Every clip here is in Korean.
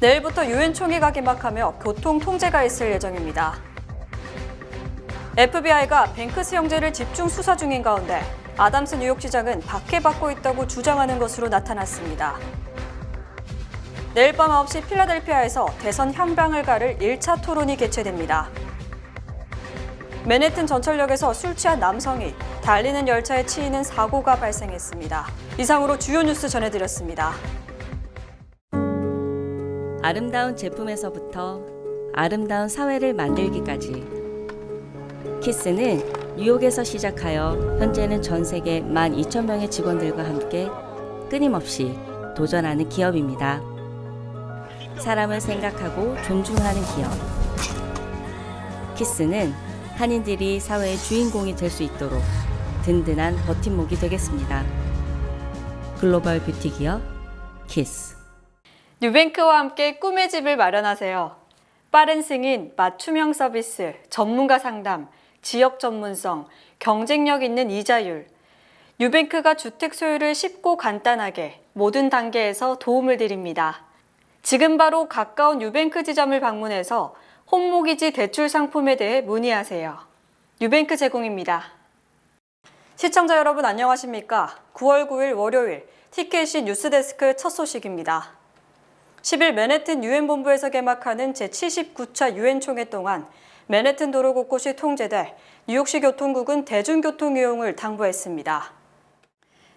내일부터 유엔 총회가 개막하며 교통 통제가 있을 예정입니다. FBI가 뱅크스 형제를 집중 수사 중인 가운데 아담스 뉴욕시장은 박해받고 있다고 주장하는 것으로 나타났습니다. 내일 밤 9시 필라델피아에서 대선 향방을 가를 1차 토론이 개최됩니다. 맨해튼 전철역에서 술 취한 남성이 달리는 열차에 치이는 사고가 발생했습니다. 이상으로 주요 뉴스 전해드렸습니다. 아름다운 제품에서부터 아름다운 사회를 만들기까지 키스는 뉴욕에서 시작하여 현재는 전 세계 12,000명의 직원들과 함께 끊임없이 도전하는 기업입니다. 사람을 생각하고 존중하는 기업. 키스는 한인들이 사회의 주인공이 될 수 있도록 든든한 버팀목이 되겠습니다. 글로벌 뷰티 기업 키스. 뉴뱅크와 함께 꿈의 집을 마련하세요. 빠른 승인, 맞춤형 서비스, 전문가 상담, 지역 전문성, 경쟁력 있는 이자율. 뉴뱅크가 주택 소유를 쉽고 간단하게 모든 단계에서 도움을 드립니다. 지금 바로 가까운 뉴뱅크 지점을 방문해서 홈모기지 대출 상품에 대해 문의하세요. 뉴뱅크 제공입니다. 시청자 여러분 안녕하십니까? 9월 9일 월요일 티켓시 뉴스데스크 첫 소식입니다. 10일 맨해튼 유엔 본부에서 개막하는 제79차 유엔 총회 동안 맨해튼 도로 곳곳이 통제돼 뉴욕시 교통국은 대중교통 이용을 당부했습니다.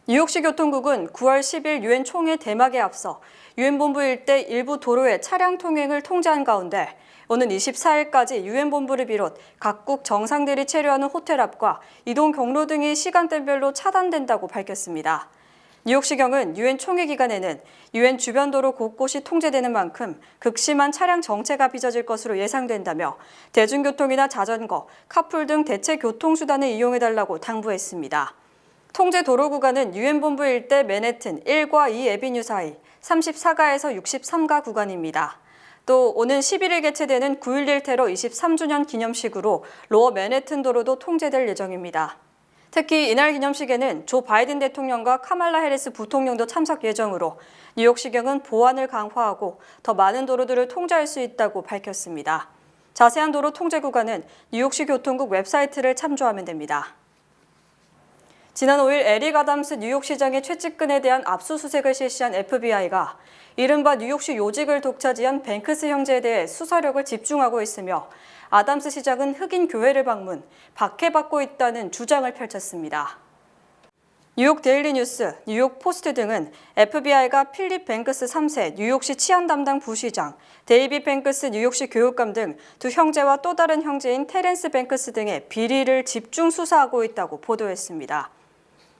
뉴욕시 교통국은 9월 10일 유엔 총회 개막에 앞서 유엔 본부 일대 일부 도로의 차량 통행을 통제한 가운데 오는 24일까지 유엔 본부를 비롯 각국 정상들이 체류하는 호텔 앞과 이동 경로 등이 시간대별로 차단된다고 밝혔습니다. 뉴욕시경은 유엔 총회 기간에는 유엔 주변 도로 곳곳이 통제되는 만큼 극심한 차량 정체가 빚어질 것으로 예상된다며 대중교통이나 자전거, 카풀 등 대체 교통수단을 이용해달라고 당부했습니다. 통제 도로 구간은 유엔 본부 일대 맨해튼 1과 2 에비뉴 사이 34가에서 63가 구간입니다. 또 오는 11일 개최되는 9.11 테러 23주년 기념식으로 로어 맨해튼 도로도 통제될 예정입니다. 특히 이날 기념식에는 조 바이든 대통령과 카말라 해리스 부통령도 참석 예정으로 뉴욕시경은 보안을 강화하고 더 많은 도로들을 통제할 수 있다고 밝혔습니다. 자세한 도로 통제 구간은 뉴욕시 교통국 웹사이트를 참조하면 됩니다. 지난 5일 에릭 아담스 뉴욕시장의 최측근에 대한 압수수색을 실시한 FBI가 이른바 뉴욕시 요직을 독차지한 뱅크스 형제에 대해 수사력을 집중하고 있으며 아담스 시장은 흑인 교회를 방문, 박해받고 있다는 주장을 펼쳤습니다. 뉴욕 데일리 뉴스, 뉴욕 포스트 등은 FBI가 필립 뱅크스 3세 뉴욕시 치안 담당 부시장, 데이비 뱅크스 뉴욕시 교육감 등 두 형제와 또 다른 형제인 테렌스 뱅크스 등의 비리를 집중 수사하고 있다고 보도했습니다.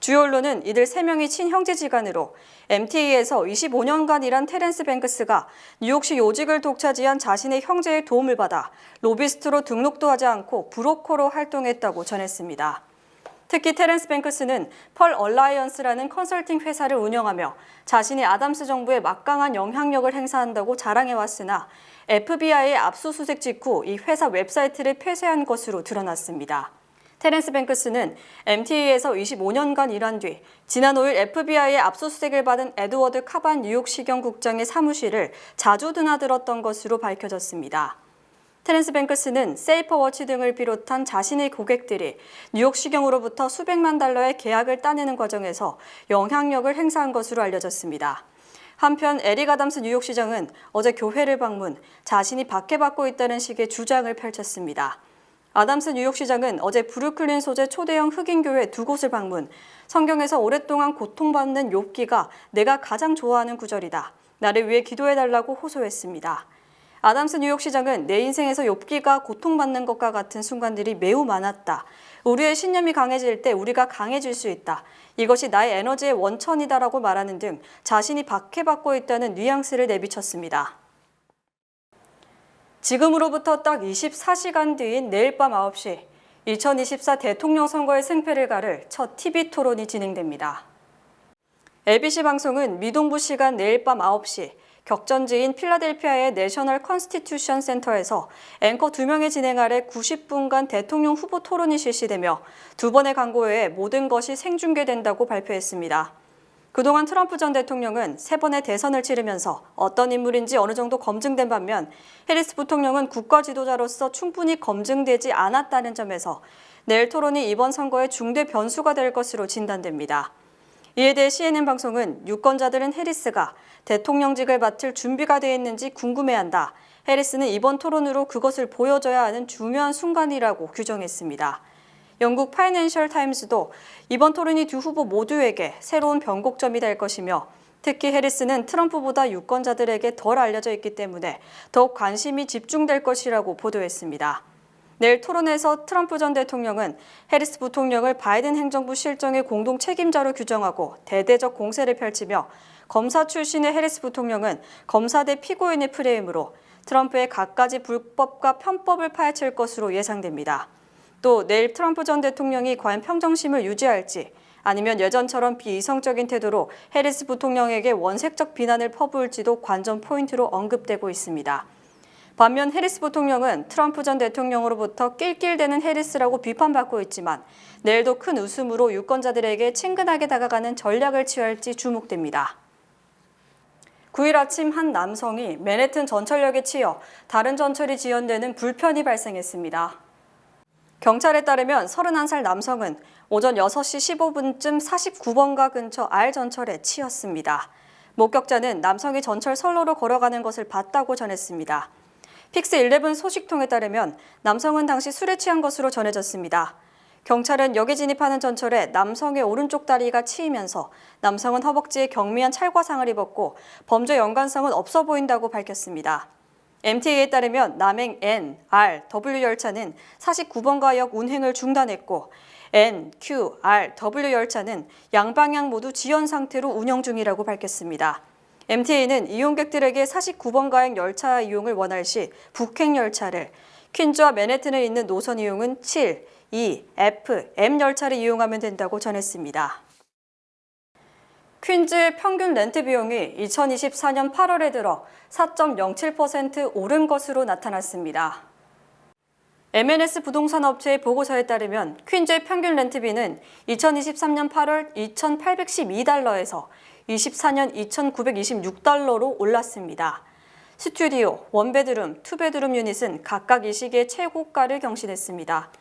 주요 언론은 이들 3명이 친형제지간으로 MTA에서 25년간 일한 테렌스 뱅크스가 뉴욕시 요직을 독차지한 자신의 형제의 도움을 받아 로비스트로 등록도 하지 않고 브로커로 활동했다고 전했습니다. 특히 테렌스 뱅크스는 펄 얼라이언스라는 컨설팅 회사를 운영하며 자신이 아담스 정부에 막강한 영향력을 행사한다고 자랑해왔으나 FBI의 압수수색 직후 이 회사 웹사이트를 폐쇄한 것으로 드러났습니다. 테렌스 뱅크스는 MTA에서 25년간 일한 뒤 지난 5일 FBI의 압수수색을 받은 에드워드 카반 뉴욕 시경 국장의 사무실을 자주 드나들었던 것으로 밝혀졌습니다. 테렌스 뱅크스는 세이퍼워치 등을 비롯한 자신의 고객들이 뉴욕 시경으로부터 수백만 달러의 계약을 따내는 과정에서 영향력을 행사한 것으로 알려졌습니다. 한편 에릭 아담스 뉴욕시장은 어제 교회를 방문, 자신이 박해받고 있다는 식의 주장을 펼쳤습니다. 아담스 뉴욕시장은 어제 브루클린 소재 초대형 흑인교회 두 곳을 방문, 성경에서 오랫동안 고통받는 욥기가 내가 가장 좋아하는 구절이다. 나를 위해 기도해달라고 호소했습니다. 아담스 뉴욕시장은 내 인생에서 욥기가 고통받는 것과 같은 순간들이 매우 많았다. 우리의 신념이 강해질 때 우리가 강해질 수 있다. 이것이 나의 에너지의 원천이다라고 말하는 등 자신이 박해받고 있다는 뉘앙스를 내비쳤습니다. 지금으로부터 딱 24시간 뒤인 내일 밤 9시 2024 대통령 선거의 승패를 가를 첫 TV 토론이 진행됩니다. ABC 방송은 미동부 시간 내일 밤 9시 격전지인 필라델피아의 내셔널 컨스티튜션 센터에서 앵커 2명의 진행 아래 90분간 대통령 후보 토론이 실시되며 두 번의 광고 외에 모든 것이 생중계된다고 발표했습니다. 그동안 트럼프 전 대통령은 세 번의 대선을 치르면서 어떤 인물인지 어느 정도 검증된 반면 해리스 부통령은 국가 지도자로서 충분히 검증되지 않았다는 점에서 내일 토론이 이번 선거의 중대 변수가 될 것으로 진단됩니다. 이에 대해 CNN 방송은 유권자들은 해리스가 대통령직을 맡을 준비가 되어 있는지 궁금해한다. 해리스는 이번 토론으로 그것을 보여줘야 하는 중요한 순간이라고 규정했습니다. 영국 파이낸셜 타임스도 이번 토론이 두 후보 모두에게 새로운 변곡점이 될 것이며 특히 해리스는 트럼프보다 유권자들에게 덜 알려져 있기 때문에 더욱 관심이 집중될 것이라고 보도했습니다. 내일 토론에서 트럼프 전 대통령은 해리스 부통령을 바이든 행정부 실정의 공동 책임자로 규정하고 대대적 공세를 펼치며 검사 출신의 해리스 부통령은 검사 대 피고인의 프레임으로 트럼프의 갖가지 불법과 편법을 파헤칠 것으로 예상됩니다. 또 내일 트럼프 전 대통령이 과연 평정심을 유지할지 아니면 예전처럼 비이성적인 태도로 해리스 부통령에게 원색적 비난을 퍼부을지도 관전 포인트로 언급되고 있습니다. 반면 해리스 부통령은 트럼프 전 대통령으로부터 낄낄대는 해리스라고 비판받고 있지만 내일도 큰 웃음으로 유권자들에게 친근하게 다가가는 전략을 취할지 주목됩니다. 9일 아침 한 남성이 맨해튼 전철역에 치여 다른 전철이 지연되는 불편이 발생했습니다. 경찰에 따르면 31살 남성은 오전 6시 15분쯤 49번가 근처 R 전철에 치였습니다. 목격자는 남성이 전철 선로로 걸어가는 것을 봤다고 전했습니다. 픽스 11 소식통에 따르면 남성은 당시 술에 취한 것으로 전해졌습니다. 경찰은 역에 진입하는 전철에 남성의 오른쪽 다리가 치이면서 남성은 허벅지에 경미한 찰과상을 입었고 범죄 연관성은 없어 보인다고 밝혔습니다. MTA에 따르면 남행 N, R, W 열차는 49번가역 운행을 중단했고 N, Q, R, W 열차는 양방향 모두 지연 상태로 운영 중이라고 밝혔습니다. MTA는 이용객들에게 49번가역 열차 이용을 원할 시 북행 열차를, 퀸즈와 맨해튼에 있는 노선 이용은 7, 2, F, M 열차를 이용하면 된다고 전했습니다. 퀸즈의 평균 렌트 비용이 2024년 8월에 들어 4.07% 오른 것으로 나타났습니다. MNS 부동산 업체의 보고서에 따르면 퀸즈의 평균 렌트비는 2023년 8월 2,812달러에서 24년 2,926달러로 올랐습니다. 스튜디오, 원베드룸, 투베드룸 유닛은 각각 이 시기에 최고가를 경신했습니다.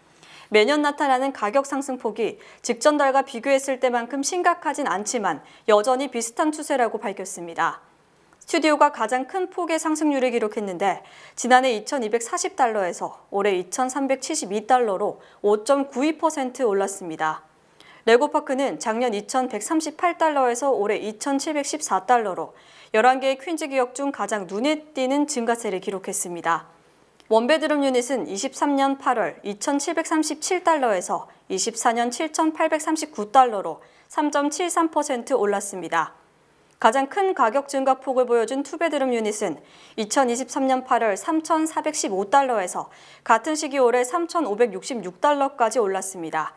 매년 나타나는 가격 상승폭이 직전 달과 비교했을 때만큼 심각하진 않지만 여전히 비슷한 추세라고 밝혔습니다. 스튜디오가 가장 큰 폭의 상승률을 기록했는데 지난해 2,240달러에서 올해 2,372달러로 5.92% 올랐습니다. 레고파크는 작년 2,138달러에서 올해 2,714달러로 11개의 퀸즈 기업 중 가장 눈에 띄는 증가세를 기록했습니다. 원베드룸 유닛은 23년 8월 2,737달러에서 24년 7,839달러로 3.73% 올랐습니다. 가장 큰 가격 증가 폭을 보여준 투베드룸 유닛은 2023년 8월 3,415달러에서 같은 시기 올해 3,566달러까지 올랐습니다.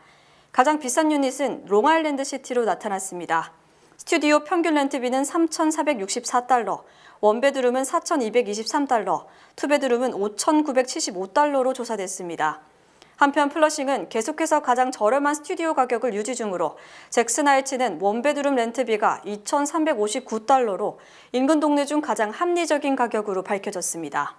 가장 비싼 유닛은 롱아일랜드 시티로 나타났습니다. 스튜디오 평균 렌트비는 3,464달러, 원베드룸은 4,223달러, 투베드룸은 5,975달러로 조사됐습니다. 한편 플러싱은 계속해서 가장 저렴한 스튜디오 가격을 유지 중으로 잭슨 하이츠는 원베드룸 렌트비가 2,359달러로 인근 동네 중 가장 합리적인 가격으로 밝혀졌습니다.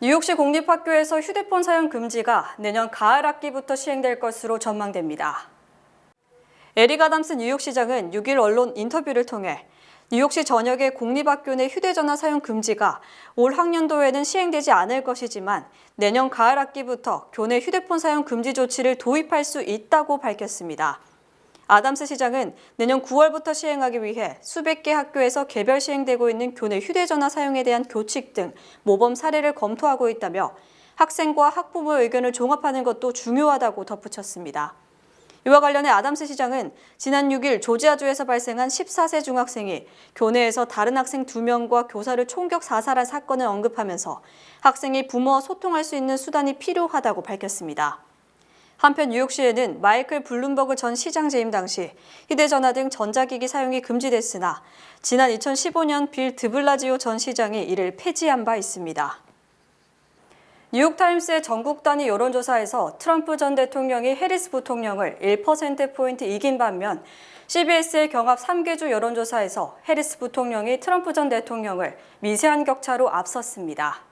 뉴욕시 공립학교에서 휴대폰 사용 금지가 내년 가을 학기부터 시행될 것으로 전망됩니다. 에릭 아담스 뉴욕시장은 6일 언론 인터뷰를 통해 뉴욕시 전역의 공립학교 내 휴대전화 사용 금지가 올 학년도에는 시행되지 않을 것이지만 내년 가을 학기부터 교내 휴대폰 사용 금지 조치를 도입할 수 있다고 밝혔습니다. 아담스 시장은 내년 9월부터 시행하기 위해 수백 개 학교에서 개별 시행되고 있는 교내 휴대전화 사용에 대한 교칙 등 모범 사례를 검토하고 있다며 학생과 학부모의 의견을 종합하는 것도 중요하다고 덧붙였습니다. 이와 관련해 아담스 시장은 지난 6일 조지아주에서 발생한 14세 중학생이 교내에서 다른 학생 2명과 교사를 총격 사살한 사건을 언급하면서 학생이 부모와 소통할 수 있는 수단이 필요하다고 밝혔습니다. 한편 뉴욕시에는 마이클 블룸버그 전 시장 재임 당시 휴대전화 등 전자기기 사용이 금지됐으나 지난 2015년 빌 드블라지오 전 시장이 이를 폐지한 바 있습니다. 뉴욕타임스의 전국 단위 여론조사에서 트럼프 전 대통령이 해리스 부통령을 1%포인트 이긴 반면 CBS의 경합 3개주 여론조사에서 해리스 부통령이 트럼프 전 대통령을 미세한 격차로 앞섰습니다.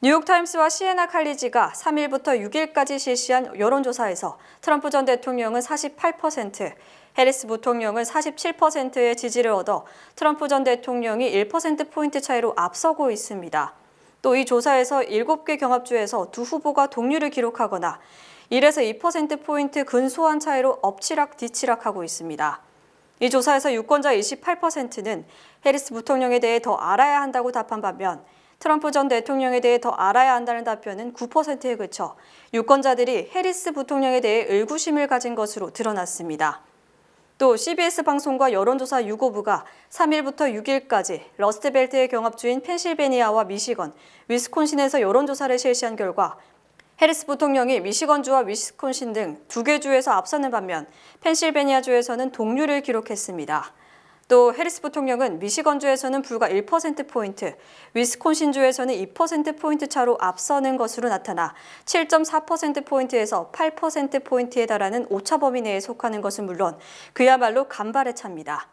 뉴욕타임스와 시에나 칼리지가 3일부터 6일까지 실시한 여론조사에서 트럼프 전 대통령은 48%, 해리스 부통령은 47%의 지지를 얻어 트럼프 전 대통령이 1%포인트 차이로 앞서고 있습니다. 또 이 조사에서 7개 경합주에서 두 후보가 동률을 기록하거나 1에서 2%포인트 근소한 차이로 엎치락 뒤치락하고 있습니다. 이 조사에서 유권자 28%는 해리스 부통령에 대해 더 알아야 한다고 답한 반면 트럼프 전 대통령에 대해 더 알아야 한다는 답변은 9%에 그쳐 유권자들이 해리스 부통령에 대해 의구심을 가진 것으로 드러났습니다. 또 CBS 방송과 여론조사 유고부가 3일부터 6일까지 러스트벨트의 경합주인 펜실베니아와 미시건, 위스콘신에서 여론조사를 실시한 결과 해리스 부통령이 미시건주와 위스콘신 등 두 개 주에서 앞서는 반면 펜실베니아주에서는 동률을 기록했습니다. 또 해리스 부통령은 미시건주에서는 불과 1%포인트, 위스콘신주에서는 2%포인트 차로 앞서는 것으로 나타나 7.4%포인트에서 8%포인트에 달하는 오차 범위 내에 속하는 것은 물론 그야말로 간발의 차입니다.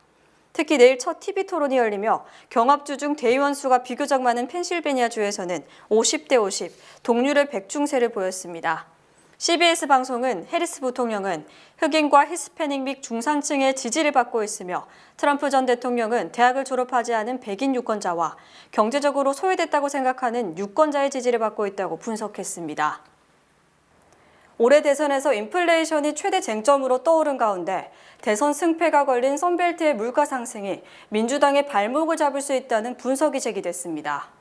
특히 내일 첫 TV 토론이 열리며 경합주 중 대의원 수가 비교적 많은 펜실베니아주에서는 50대 50, 동률의 백중세를 보였습니다. CBS 방송은 해리스 부통령은 흑인과 히스패닉 및 중산층의 지지를 받고 있으며 트럼프 전 대통령은 대학을 졸업하지 않은 백인 유권자와 경제적으로 소외됐다고 생각하는 유권자의 지지를 받고 있다고 분석했습니다. 올해 대선에서 인플레이션이 최대 쟁점으로 떠오른 가운데 대선 승패가 걸린 선벨트의 물가 상승이 민주당의 발목을 잡을 수 있다는 분석이 제기됐습니다.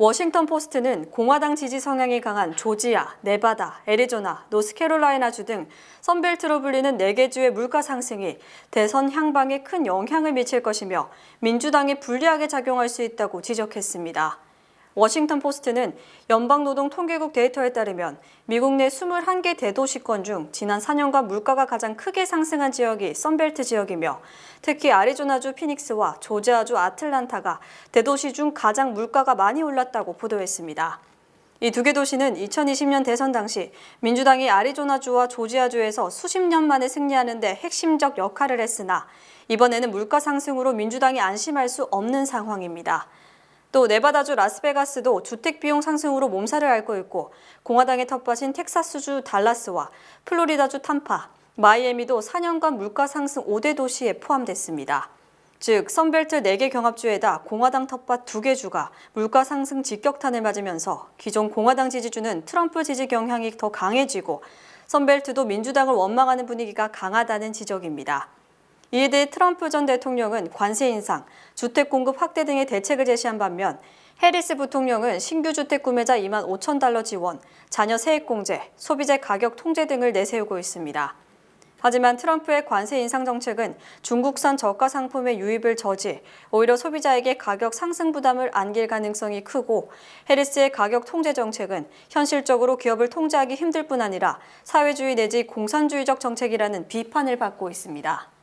워싱턴 포스트는 공화당 지지 성향이 강한 조지아, 네바다, 애리조나, 노스캐롤라이나주 등 선벨트로 불리는 4개 주의 물가 상승이 대선 향방에 큰 영향을 미칠 것이며 민주당에 불리하게 작용할 수 있다고 지적했습니다. 워싱턴 포스트는 연방노동통계국 데이터에 따르면 미국 내 21개 대도시권 중 지난 4년간 물가가 가장 크게 상승한 지역이 선벨트 지역이며 특히 아리조나주 피닉스와 조지아주 아틀란타가 대도시 중 가장 물가가 많이 올랐다고 보도했습니다. 이 두 개 도시는 2020년 대선 당시 민주당이 아리조나주와 조지아주에서 수십 년 만에 승리하는 데 핵심적 역할을 했으나 이번에는 물가 상승으로 민주당이 안심할 수 없는 상황입니다. 또 네바다주 라스베가스도 주택 비용 상승으로 몸살을 앓고 있고 공화당의 텃밭인 텍사스주 달라스와 플로리다주 탐파, 마이애미도 4년간 물가 상승 5대 도시에 포함됐습니다. 즉 선벨트 4개 경합주에다 공화당 텃밭 2개 주가 물가 상승 직격탄을 맞으면서 기존 공화당 지지주는 트럼프 지지 경향이 더 강해지고 선벨트도 민주당을 원망하는 분위기가 강하다는 지적입니다. 이에 대해 트럼프 전 대통령은 관세 인상, 주택 공급 확대 등의 대책을 제시한 반면 해리스 부통령은 신규 주택 구매자 2만 5천 달러 지원, 자녀 세액 공제, 소비재 가격 통제 등을 내세우고 있습니다. 하지만 트럼프의 관세 인상 정책은 중국산 저가 상품의 유입을 저지, 오히려 소비자에게 가격 상승 부담을 안길 가능성이 크고 해리스의 가격 통제 정책은 현실적으로 기업을 통제하기 힘들 뿐 아니라 사회주의 내지 공산주의적 정책이라는 비판을 받고 있습니다.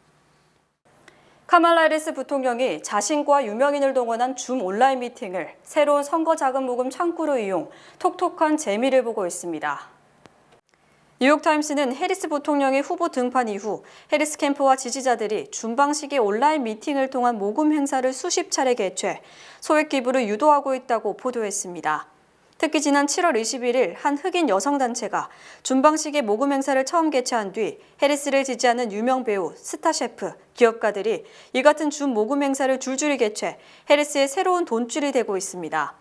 카말라 해리스 부통령이 자신과 유명인을 동원한 줌 온라인 미팅을 새로운 선거 자금 모금 창구로 이용 톡톡한 재미를 보고 있습니다. 뉴욕타임스는 해리스 부통령의 후보 등판 이후 해리스 캠프와 지지자들이 줌 방식의 온라인 미팅을 통한 모금 행사를 수십 차례 개최, 소액 기부를 유도하고 있다고 보도했습니다. 특히 지난 7월 21일 한 흑인 여성단체가 준방식의 모금 행사를 처음 개최한 뒤 해리스를 지지하는 유명 배우, 스타 셰프, 기업가들이 이 같은 준 모금 행사를 줄줄이 개최 해리스의 새로운 돈줄이 되고 있습니다.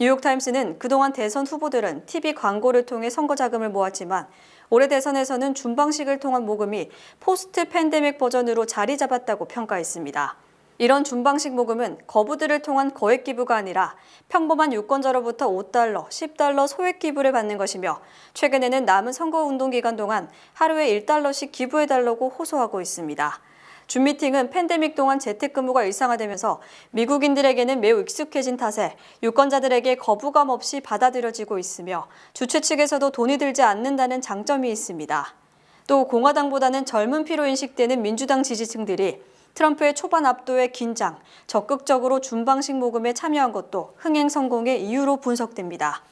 뉴욕타임스는 그동안 대선 후보들은 TV 광고를 통해 선거 자금을 모았지만 올해 대선에서는 준방식을 통한 모금이 포스트 팬데믹 버전으로 자리 잡았다고 평가했습니다. 이런 준방식 모금은 거부들을 통한 거액 기부가 아니라 평범한 유권자로부터 5달러, 10달러 소액 기부를 받는 것이며 최근에는 남은 선거 운동 기간 동안 하루에 1달러씩 기부해달라고 호소하고 있습니다. 줌 미팅은 팬데믹 동안 재택근무가 일상화되면서 미국인들에게는 매우 익숙해진 탓에 유권자들에게 거부감 없이 받아들여지고 있으며 주최 측에서도 돈이 들지 않는다는 장점이 있습니다. 또 공화당보다는 젊은 피로 인식되는 민주당 지지층들이 트럼프의 초반 압도의 긴장, 적극적으로 준방식 모금에 참여한 것도 흥행 성공의 이유로 분석됩니다.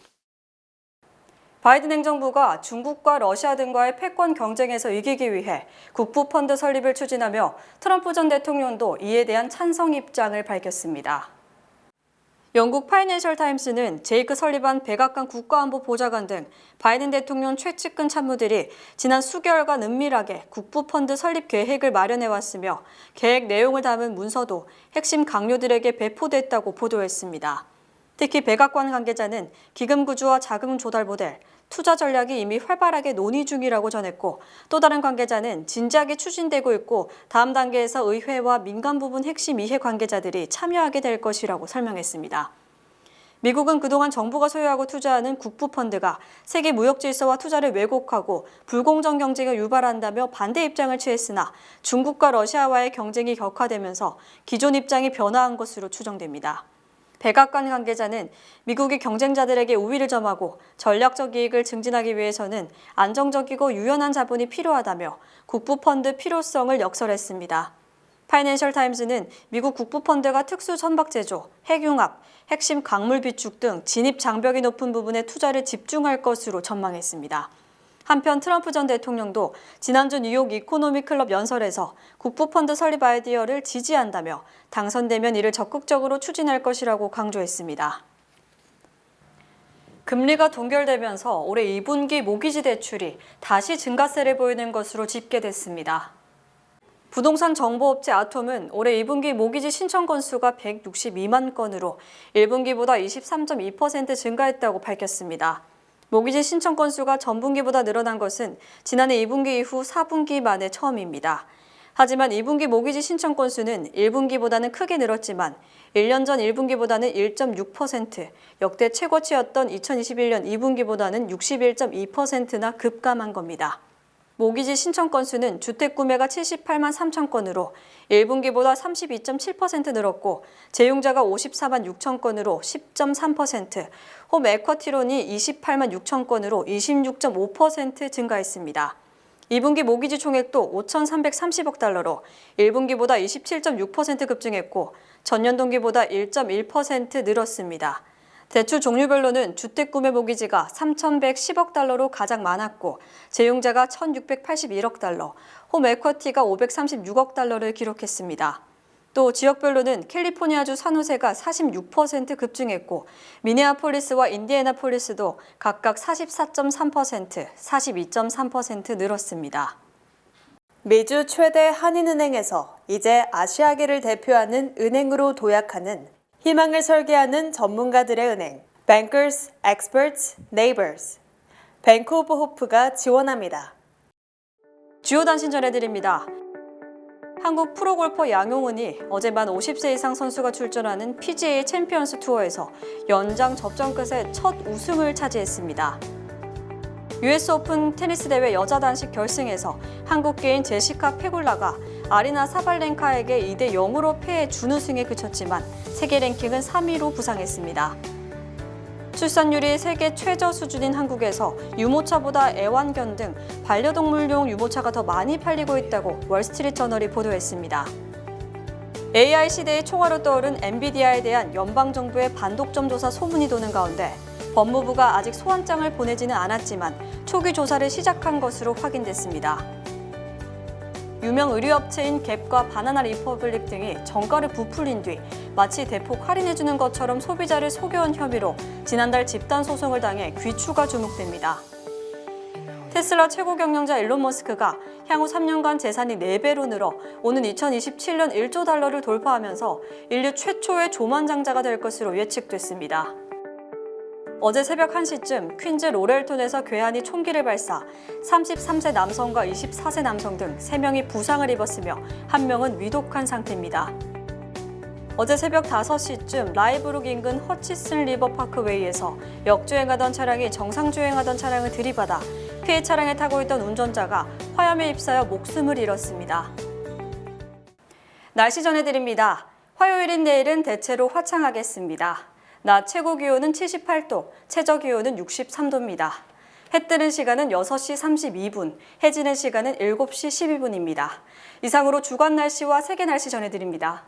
바이든 행정부가 중국과 러시아 등과의 패권 경쟁에서 이기기 위해 국부 펀드 설립을 추진하며 트럼프 전 대통령도 이에 대한 찬성 입장을 밝혔습니다. 영국 파이낸셜 타임스는 제이크 설리반 백악관 국가안보 보좌관 등 바이든 대통령 최측근 참모들이 지난 수개월간 은밀하게 국부 펀드 설립 계획을 마련해 왔으며 계획 내용을 담은 문서도 핵심 강요들에게 배포됐다고 보도했습니다. 특히 백악관 관계자는 기금 구조와 자금 조달 모델, 투자 전략이 이미 활발하게 논의 중이라고 전했고 또 다른 관계자는 진지하게 추진되고 있고 다음 단계에서 의회와 민간 부분 핵심 이해 관계자들이 참여하게 될 것이라고 설명했습니다. 미국은 그동안 정부가 소유하고 투자하는 국부 펀드가 세계 무역 질서와 투자를 왜곡하고 불공정 경쟁을 유발한다며 반대 입장을 취했으나 중국과 러시아와의 경쟁이 격화되면서 기존 입장이 변화한 것으로 추정됩니다. 백악관 관계자는 미국이 경쟁자들에게 우위를 점하고 전략적 이익을 증진하기 위해서는 안정적이고 유연한 자본이 필요하다며 국부펀드 필요성을 역설했습니다. 파이낸셜 타임즈는 미국 국부펀드가 특수 선박 제조, 핵융합, 핵심 광물 비축 등 진입 장벽이 높은 부분에 투자를 집중할 것으로 전망했습니다. 한편 트럼프 전 대통령도 지난주 뉴욕 이코노미 클럽 연설에서 국부펀드 설립 아이디어를 지지한다며 당선되면 이를 적극적으로 추진할 것이라고 강조했습니다. 금리가 동결되면서 올해 2분기 모기지 대출이 다시 증가세를 보이는 것으로 집계됐습니다. 부동산 정보업체 아톰은 올해 2분기 모기지 신청 건수가 162만 건으로 1분기보다 23.2% 증가했다고 밝혔습니다. 모기지 신청 건수가 전분기보다 늘어난 것은 지난해 2분기 이후 4분기 만에 처음입니다. 하지만 2분기 모기지 신청 건수는 1분기보다는 크게 늘었지만 1년 전 1분기보다는 1.6%, 역대 최고치였던 2021년 2분기보다는 61.2%나 급감한 겁니다. 모기지 신청 건수는 주택 구매가 78만 3천 건으로 1분기보다 32.7% 늘었고 재용자가 54만 6천 건으로 10.3%, 홈 에쿼티론이 28만 6천 건으로 26.5% 증가했습니다. 2분기 모기지 총액도 5,330억 달러로 1분기보다 27.6% 급증했고 전년 동기보다 1.1% 늘었습니다. 대출 종류별로는 주택 구매 모기지가 3,110억 달러로 가장 많았고 재용자가 1,681억 달러, 홈 에쿼티가 536억 달러를 기록했습니다. 또 지역별로는 캘리포니아주 산호세가 46% 급증했고 미네아폴리스와 인디애나폴리스도 각각 44.3%, 42.3% 늘었습니다. 미주 최대 한인은행에서 이제 아시아계를 대표하는 은행으로 도약하는 희망을 설계하는 전문가들의 은행 Bankers, Experts, Neighbors 뱅크 오브 호프가 지원합니다. 주요 단신 전해드립니다. 한국 프로골퍼 양용은이 어제 만 50세 이상 선수가 출전하는 PGA 챔피언스 투어에서 연장 접전 끝에 첫 우승을 차지했습니다. US 오픈 테니스 대회 여자 단식 결승에서 한국계인 제시카 페굴라가 아리나 사발렌카에게 2대 0으로 패해 준우승에 그쳤지만 세계 랭킹은 3위로 부상했습니다. 출산율이 세계 최저 수준인 한국에서 유모차보다 애완견 등 반려동물용 유모차가 더 많이 팔리고 있다고 월스트리트저널이 보도했습니다. AI 시대의 총화로 떠오른 엔비디아에 대한 연방정부의 반독점 조사 소문이 도는 가운데 법무부가 아직 소환장을 보내지는 않았지만 초기 조사를 시작한 것으로 확인됐습니다. 유명 의류업체인 갭과 바나나 리퍼블릭 등이 정가를 부풀린 뒤 마치 대폭 할인해주는 것처럼 소비자를 속여온 혐의로 지난달 집단 소송을 당해 귀추가 주목됩니다. 테슬라 최고 경영자 일론 머스크가 향후 3년간 재산이 4배로 늘어 오는 2027년 1조 달러를 돌파하면서 인류 최초의 조만장자가 될 것으로 예측됐습니다. 어제 새벽 1시쯤 퀸즈 로렐톤에서 괴한이 총기를 발사 33세 남성과 24세 남성 등 3명이 부상을 입었으며 1명은 위독한 상태입니다. 어제 새벽 5시쯤 라이브룩 인근 허치슨 리버 파크웨이에서 역주행하던 차량이 정상주행하던 차량을 들이받아 피해 차량에 타고 있던 운전자가 화염에 휩싸여 목숨을 잃었습니다. 날씨 전해드립니다. 화요일인 내일은 대체로 화창하겠습니다. 낮 최고 기온은 78도, 최저 기온은 63도입니다. 해 뜨는 시간은 6시 32분, 해 지는 시간은 7시 12분입니다. 이상으로 주간 날씨와 세계 날씨 전해드립니다.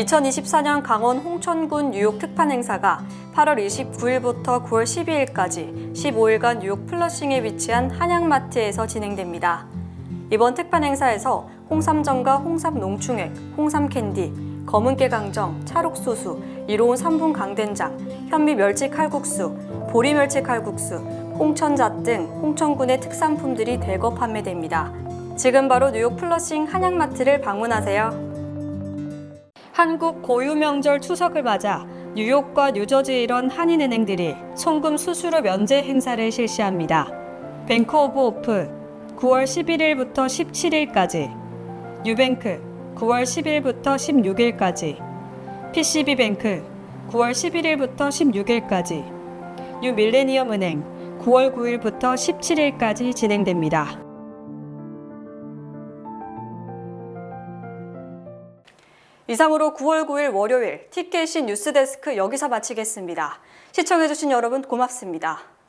(2024년) 강원 홍천군 뉴욕 특판 행사가 8월 29일부터 9월 12일까지 15일간 뉴욕 플러싱에 위치한 한양마트에서 진행됩니다. 이번 특판 행사에서 홍삼정과 홍삼 농축액, 홍삼 캔디, 검은깨 강정, 찰옥소수, 이로운 3분 강된장, 현미 멸치 칼국수, 보리 멸치 칼국수, 홍천잣 등 홍천군의 특산품들이 대거 판매됩니다. 지금 바로 뉴욕 플러싱 한양마트를 방문하세요. 한국 고유 명절 추석을 맞아 뉴욕과 뉴저지 이런 한인은행들이 송금 수수료 면제 행사를 실시합니다. 뱅크 오브 오프 9월 11일부터 17일까지, 뉴뱅크 9월 10일부터 16일까지, PCB 뱅크 9월 11일부터 16일까지, 뉴 밀레니엄 은행 9월 9일부터 17일까지 진행됩니다. 이상으로 9월 9일 월요일 TKC 뉴스데스크 여기서 마치겠습니다. 시청해주신 여러분 고맙습니다.